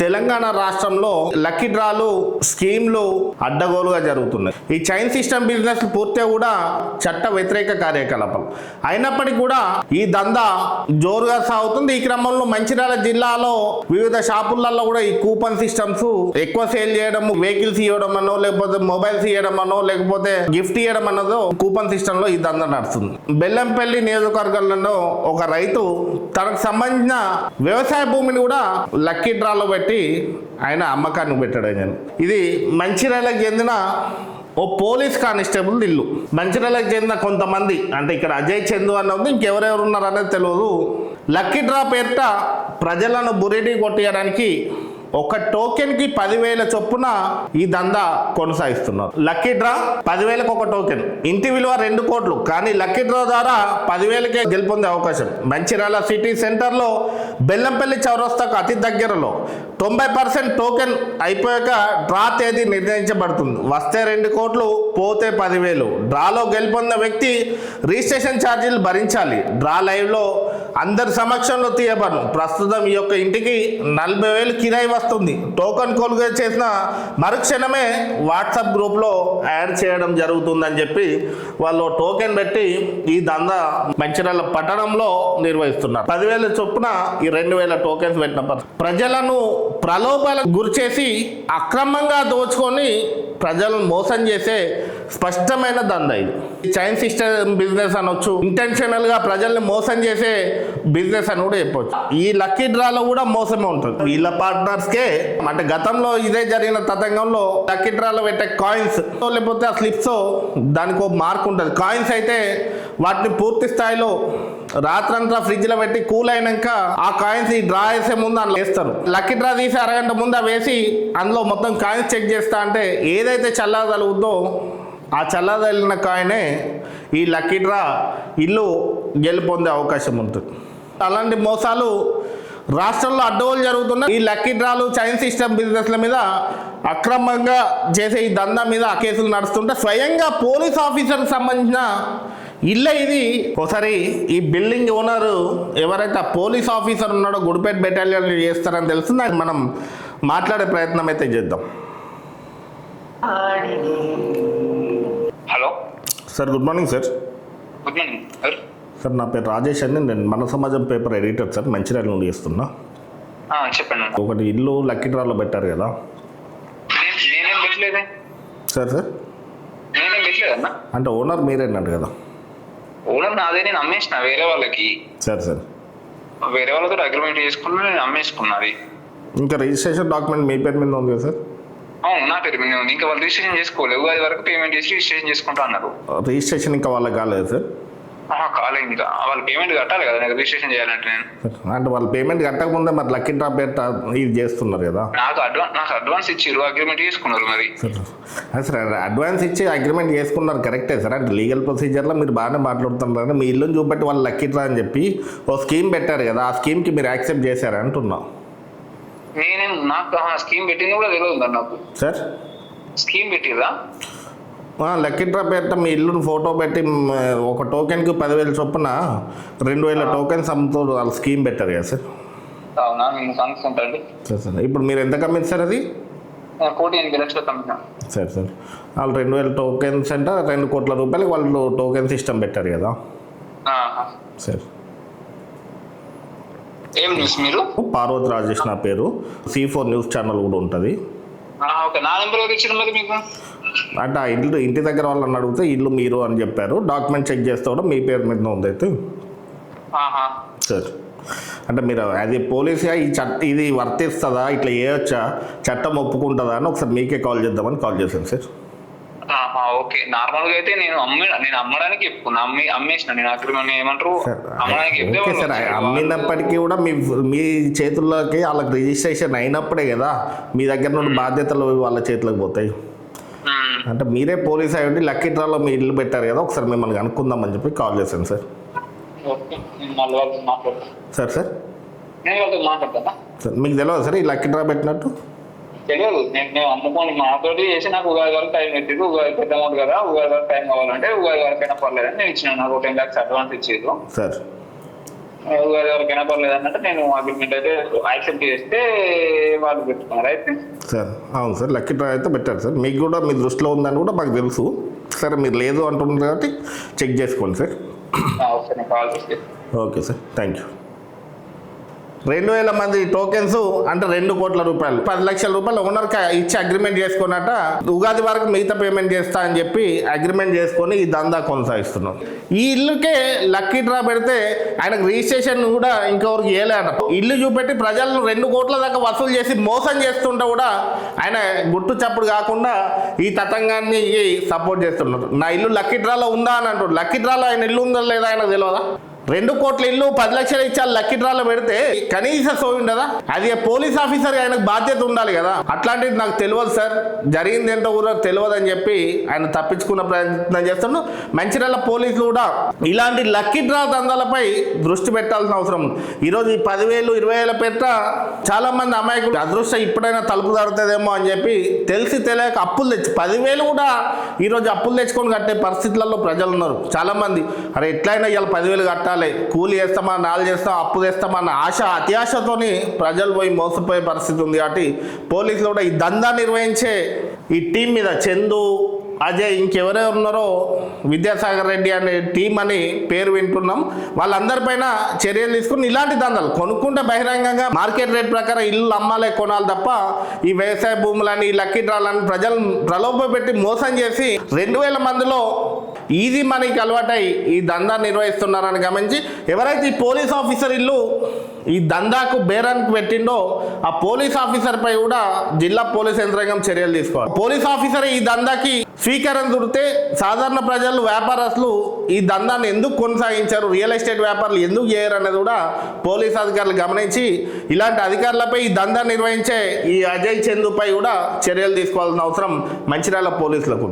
తెలంగాణ రాష్ట్రంలో లక్కీ డ్రాలు స్కీమ్లు అడ్డగోలుగా జరుగుతున్నాయి. ఈ చైన్ సిస్టమ్ బిజినెస్ పూర్తిగా కూడా చట్ట వ్యతిరేక కార్యకలాపాలు. అయినప్పటికీ కూడా ఈ దందా జోరుగా సాగుతుంది. ఈ క్రమంలో మంచిర్యాల జిల్లాలో వివిధ షాపులలో కూడా ఈ కూపన్ సిస్టమ్స్ ఎక్కువ సేల్ చేయడం వెహికల్స్ ఇవ్వడం అనో లేకపోతే మొబైల్స్ ఇవ్వడం అనో లేకపోతే గిఫ్ట్ ఇవ్వడం అన్నదో కూపన్ సిస్టమ్లో ఈ దందా నడుస్తుంది. బెల్లంపల్లి నియోజకవర్గంలో ఒక రైతు తనకు సంబంధించిన వ్యవసాయ భూమిని కూడా లక్కీ డ్రాలో పెట్టి ఆయన అమ్మకానికి పెట్టాడు ఆయన. ఇది మంచిర్యాలకు చెందిన ఓ పోలీస్ కానిస్టేబుల్ ఇల్లు మంచిర్యాలకు చెందిన కొంతమంది అంటే ఇక్కడ అజయ్ చందు అన్నది ఇంకెవరెవరు ఉన్నారనేది తెలియదు. లక్కీ డ్రా పేరిట ప్రజలను బురిడి కొట్టేయడానికి ఒక టోకెన్కి పదివేల చొప్పున ఈ దందా కొనసాగిస్తున్నారు. లక్కీ డ్రా పదివేలకు ఒక టోకెన్. ఇంటి విలువ రెండు కోట్లు. కానీ లక్కీ డ్రా ద్వారా పదివేలకే గెలుపొందే అవకాశం. మంచిర్యాల సిటీ సెంటర్లో బెల్లంపల్లి చౌరస్తాకు అతి దగ్గరలో తొంభై పర్సెంట్ టోకెన్ అయిపోయాక డ్రా తేదీ నిర్ణయించబడుతుంది. వస్తే రెండు కోట్లు పోతే పదివేలు. డ్రాలో గెలుపొందిన వ్యక్తి రిజిస్ట్రేషన్ ఛార్జీలు భరించాలి. డ్రా లైవ్లో అందరి సమక్షంలో తీయబడను. ప్రస్తుతం ఈ యొక్క ఇంటికి నలభై వేలు కిరాయి వస్తుంది. టోకన్ కొనుగోలు చేసిన మరుక్షణమే వాట్సాప్ గ్రూప్లో యాడ్ చేయడం జరుగుతుందని చెప్పి వాళ్ళు టోకెన్ పెట్టి ఈ దందా మంచిర్యాల పట్టణంలో నిర్వహిస్తున్నారు. పదివేల చొప్పున ఈ రెండు వేల టోకెన్స్ పెట్టిన ప్రజలను ప్రలోభాలకు గురిచేసి అక్రమంగా దోచుకొని ప్రజలను మోసం చేసే స్పష్టమైన దంద ఇది. చైన్ సిస్టమ్ బిజినెస్ అనొచ్చు. ఇంటెన్షనల్గా ప్రజల్ని మోసం చేసే బిజినెస్ అని కూడా చెప్పొచ్చు. ఈ లక్కీ డ్రాలో కూడా మోసమే ఉంటుంది. వీళ్ళ పార్ట్నర్స్ కే అంటే గతంలో ఇదే జరిగిన తతంగంలో లక్కీ డ్రాలో పెట్టే కాయిన్స్ లేకపోతే ఆ స్లిప్స్ దానికి ఒక మార్క్ ఉంటుంది. కాయిన్స్ అయితే వాటిని పూర్తి స్థాయిలో రాత్రంతా ఫ్రిడ్జ్లో పెట్టి కూల్ అయినాక ఆ కాయిన్స్ ఈ డ్రా వేసే ముందు అందులో వేస్తారు. లక్కీ డ్రా తీసి అరగంట ముందు వేసి అందులో మొత్తం కాయిన్స్ చెక్ చేస్తా అంటే ఏదైతే చల్లగలుగుద్దో ఆ చల్లదల్లిన కాయనే ఈ లక్కీ డ్రా ఇల్లు గెలుపొందే అవకాశం ఉంటుంది. అలాంటి మోసాలు రాష్ట్రంలో అడ్డగోలు జరుగుతున్న ఈ లక్కీ డ్రాలు చైన్ సిస్టమ్ బిజినెస్ల మీద అక్రమంగా చేసే ఈ దందా మీద ఆ కేసులు నడుస్తుంటే స్వయంగా పోలీస్ ఆఫీసర్కి సంబంధించిన ఇల్లే ఇది. ఒకసారి ఈ బిల్డింగ్ ఓనర్ ఎవరైతే పోలీస్ ఆఫీసర్ ఉన్నాడో గుడిపేట బెటాలియన్ చేస్తారని తెలుస్తుంది అది మనం మాట్లాడే ప్రయత్నం అయితే చేద్దాం. Sir good morning sir. Good morning. Sir sir నా పేరు రాజేష్ అని నేను మన సమాజం పేపర్ ఎడిటర్ సార్ మంచిర్యాల నుండి చేస్తున్నా. చెప్పండి. ఒకటి ఇల్లు లక్కీ డ్రాలో పెట్టారు కదా. Sir sir. అంటే ఓనర్ మీరేనంట కదా. ఓనర్ నాదే నేను అమ్మేసిన వేరే వాళ్ళకి. Sir sir. వేరే వాళ్ళతో అగ్రిమెంట్ చేసుకున్నా నేను అమ్మేసుకున్నది. ఇంకా రిజిస్ట్రేషన్ డాక్యుమెంట్ మీ పేరు మీద ఉంది కదా సార్? అవును నా పేరు ఉంది. ఇంకా వాళ్ళు రిజిస్ట్రేషన్ చేసుకోలేదు. ఉగాది వరకు పేమెంట్ చేసి రిజిస్ట్రేషన్ చేసుకుంటా అన్నారు. రిజిస్ట్రేషన్ ఇంకా వాళ్ళకి కాలేదు సార్? ఆహా, కాలే ఇంకా. వాళ్ళు పేమెంట్ కట్టాలి కదా నాకు రిజిస్ట్రేషన్ చేయాలంటే నేను. అంటే వాళ్ళు పేమెంట్ కట్టకముందే మరి లక్కీ డ్రా పేట ఇది చేస్తున్నారు కదా? నాకు అడ్వాన్స్ నాకు అడ్వాన్స్ ఇచ్చిర్రు అగ్రిమెంట్ చేసుకున్నారు మరి. సార్ అదే సార్ అడ్వాన్స్ ఇచ్చి అగ్రిమెంట్ చేసుకున్నారు కరెక్టే సార్. అంటే లీగల్ ప్రొసీజర్లో మీరు బాగానే మాట్లాడుతున్నారు. కానీ మీ ఇల్లుని చూపెట్టి వాళ్ళు లక్కీ డ్రా అని చెప్పి ఓ స్కీమ్ పెట్టారు కదా ఆ స్కీమ్కి మీరు యాక్సెప్ట్ చేశారు అంటున్నా. నేనేం నాకు స్కీమ్ పెట్టింది కూడా తెలియదు నాకు. సార్ స్కీమ్ పెట్టిర్రా? లక్కీ డ్రా పేట మీ ఇల్లుని ఫోటో పెట్టి ఒక టోకెన్కి పదివేల చొప్పున రెండు వేల టోకెన్స్ అమ్ముతూ వాళ్ళు స్కీమ్ పెట్టారు కదా సార్ అవునా? నేను కనుక్కుంటాండి సార్ సార్ ఇప్పుడు మీరు ఎంత కమ్మింది సార్ అది? కోటి ఎనిమిది లక్షలు పంపిన సరే సార్ వాళ్ళు రెండు వేల టోకెన్స్ అంటే రెండు కోట్ల రూపాయలకి వాళ్ళు టోకెన్ సిస్టమ్ పెట్టారు కదా? సార్ ఏం న్యూస్ మీరు? పార్వతి రాజేష్ నా పేరు. సి ఫోర్ న్యూస్ ఛానల్ కూడా ఉంటుంది. ఆ, ఓకే. నా నెంబర్ ఎవరు ఇచ్చారు మరి మీకు? అంటే ఆ ఇల్లు ఇంటి దగ్గర వాళ్ళని అడిగితే ఇల్లు మీరు అని చెప్పారు. డాక్యుమెంట్ చెక్ చేస్తే కూడా మీ పేరు మీద ఉంది అయితే సార్ అంటే మీరు అది పోలీసుగా ఈ చట్ట ఇది వర్తిస్తుందా? ఇట్లా చేయొచ్చా చట్టం ఒప్పుకుంటుందా అని ఒకసారి మీకే కాల్ చేద్దామని కాల్ చేశాను సార్ ఓకే. నార్మల్గా అయితే నేను నేను అమ్మడానికి చెప్పుకున్నా అమ్మి అమ్మేసిన. నేను అగ్రిమెంట్ ఏమంటారు? అమ్మడానికి ఓకే సార్. అమ్మినప్పటికీ కూడా మీ మీ చేతుల్లోకి వాళ్ళకి రిజిస్ట్రేషన్ అయినప్పుడే కదా మీ దగ్గర నుండి బాధ్యతలు వాళ్ళ చేతులకు పోతాయి. అంటే మీరే పోలీస్ అయ్యండి లక్కీ డ్రాలో మీ ఇల్లు పెట్టారు కదా ఒకసారి మిమ్మల్ని కనుక్కుందామని చెప్పి కాల్ చేశాను సార్. Sir sir? మీకు తెలియదు సార్ ఈ లక్కీ డ్రా పెట్టినట్టు? తెలియదు. నేను నేను అమ్ముకొని మాతోటి చేసి నాకు ఉగాది వరకు టైం పెట్టింది. ఉగాది పెద్ద అమౌంట్ కదా. ఉగాది వరకు టైం కావాలంటే ఉగాది వరకు అయినా పర్లేదని నేను ఇచ్చిన. నాకు టెన్ లాక్స్ అడ్వాన్స్ ఇచ్చేది సార్. ఉగాది వరకు అయినా పర్లేదు అన్నట్టు నేను అగ్రిమెంట్ అయితే యాక్సెప్ట్ చేస్తే వాళ్ళు పెట్టుకున్నారు. అయితే సార్ అవును సార్. లక్కీ డ్రా అయితే పెట్టారు సార్. మీకు కూడా మీ దృష్టిలో ఉందని కూడా మాకు తెలుసు. సరే మీరు లేదు అంటున్నారు కాబట్టి చెక్ చేసుకోండి sir. Okay. Sir. Thank you రెండు వేల మంది టోకెన్స్ అంటే రెండు కోట్ల రూపాయలు. పది లక్షల రూపాయలు ఓనర్కి ఇచ్చి అగ్రిమెంట్ చేసుకున్నట్ట ఉగాది వరకు మిగతా పేమెంట్ చేస్తా అని చెప్పి అగ్రిమెంట్ చేసుకొని ఈ దందా కొనసాగిస్తున్నాం. ఈ ఇల్లుకే లక్కీ డ్రా పెడితే ఆయనకు రిజిస్ట్రేషన్ కూడా ఇంకెవరికి ఏలేట ఇల్లు చూపెట్టి ప్రజలను రెండు కోట్ల దాకా వసూలు చేసి మోసం చేస్తుంటే కూడా ఆయన గుట్టు చప్పుడు కాకుండా ఈ తతంగాన్ని సపోర్ట్ చేస్తున్నారు. నా ఇల్లు లక్కీ డ్రాలో ఉందా అని అంటారు లక్కీ డ్రాలో ఆయన ఇల్లు ఉందా లేదా ఆయనకు తెలియదా రెండు కోట్ల ఇల్లు పది లక్షలు ఇచ్చారు లక్కీ డ్రాలో పెడితే కనీస సోయి ఉండదా? అది పోలీస్ ఆఫీసర్ ఆయనకు బాధ్యత ఉండాలి కదా. అట్లాంటిది నాకు తెలియదు సార్. జరిగింది ఏంటో కూడా తెలియదు అని చెప్పి ఆయన తప్పించుకున్న ప్రయత్నం చేస్తున్నాడు మంచిర్యాల పోలీసులు కూడా ఇలాంటి లక్కీ డ్రా దందాలపై దృష్టి పెట్టాల్సిన అవసరం ఈరోజు ఈ పదివేలు ఇరవై వేల పెట్ట చాలా మంది అమాయకులు అదృష్టం ఇప్పుడైనా తలుపు తడుతుందేమో అని చెప్పి తెలిసి తెలియక అప్పులు తెచ్చి పదివేలు కూడా ఈరోజు అప్పులు తెచ్చుకొని కట్టే పరిస్థితులలో ప్రజలు ఉన్నారు చాలా మంది అరే ఎట్లయినా ఇవాళ పదివేలు కట్టాలి. కూలి చేస్తామా నాలు చేస్తాం అప్పు చేస్తామా ఆశ అత్యాశతోని ప్రజలు పోయి మోసపోయే పరిస్థితి ఉంది కాబట్టి పోలీసులు కూడా ఈ దందా నిర్వహించే ఈ టీం మీద చందు అజయ్ ఇంకెవరే ఉన్నారో విద్యాసాగర్ రెడ్డి అనే టీం అని పేరు వింటున్నాం. వాళ్ళందరిపైన చర్యలు తీసుకుని ఇలాంటి దందాలు కొనుక్కుంటే బహిరంగంగా మార్కెట్ రేట్ ప్రకారం ఇల్లు అమ్మాలే కొనాలి తప్ప ఈ వ్యవసాయ భూములని ఈ లక్కీ డ్రాలని ప్రజలు ప్రలోభ పెట్టి మోసం చేసి రెండు వేల మందిలో ఈజీ మనీకి అలవాటై ఈ దందా నిర్వహిస్తున్నారని గమనించి ఎవరైతే ఈ పోలీస్ ఆఫీసర్ ఇల్లు ఈ దందాకు బేరానికి పెట్టిండో ఆ పోలీస్ ఆఫీసర్ పై కూడా జిల్లా పోలీస్ యంత్రాంగం చర్యలు తీసుకోవాలి. పోలీస్ ఆఫీసర్ ఈ దందాకి స్వీకారం దొరికితే సాధారణ ప్రజలు వ్యాపారస్తులు ఈ దందాన్ని ఎందుకు కొనసాగించారు? రియల్ ఎస్టేట్ వ్యాపారులు ఎందుకు చేయరు అనేది కూడా పోలీస్ అధికారులు గమనించి ఇలాంటి అధికారులపై ఈ దందా నిర్వహించే ఈ అజయ్ చందుపై కూడా చర్యలు తీసుకోవాల్సిన అవసరం మంచిర్యాల పోలీసులకు